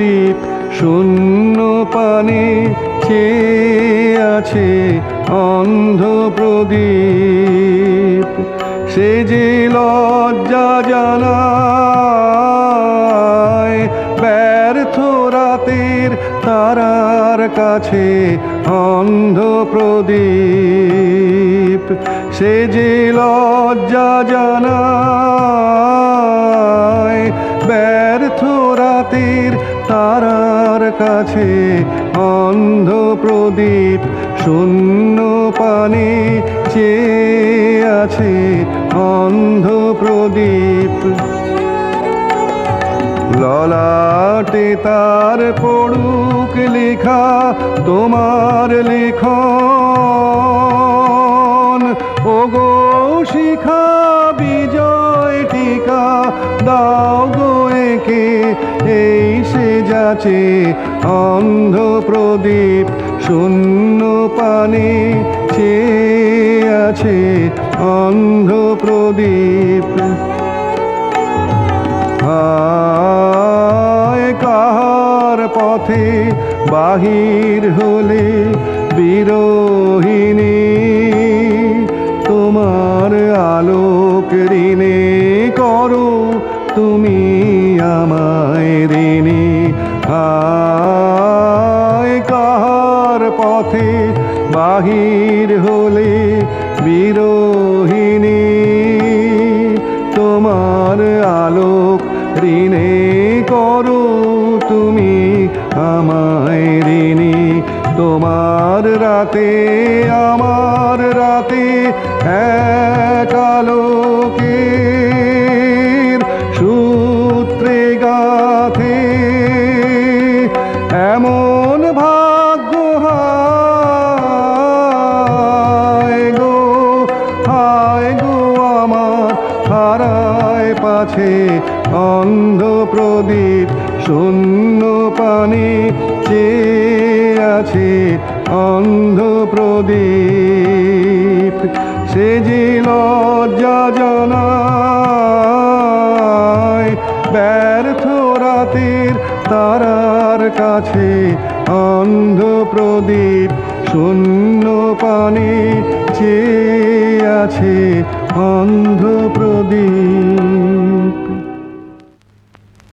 দ্বীপ শূন্য পানে আছে অন্ধ প্রদীপ। সে যে লজ্জা জানা ব্যর্থ রাতের তারার কাছে অন্ধ প্রদীপ। সে যে লজ্জা জানায়, ব্যর্থ তারার কাছে অন্ধ প্রদীপ শূন্য পানে চেয়ে আছে অন্ধ প্রদীপ। ললাটে তার পড়ুক লেখা, তোমার লেখন যাচ্ছে অন্ধ প্রদীপ শূন্য পানে চেয়ে আছে। অন্ধ প্রদীপ। কাহার পথে বাহির হলে বিরোহিণী, তোমার আলোক ঋণে করো তুমি আমায় কাহার পথে বাহির হলে বিরোহিণী, তোমার আলোক ঋণে করো তুমি আমায় ঋণী। তোমার রাতে, আমার রাতে এক আলোকের সূত্রে গাথে এমন পাছে, অন্ধ প্রদীপ শূন্য পানি চেয়ে আছে, অন্ধ প্রদীপ। সে যে লজ্জা জানায়, ব্যর্থ রাতের তারার কাছে, অন্ধ প্রদীপ শূন্য পানে চেয়ে আছে, অন্ধ প্রদীপ।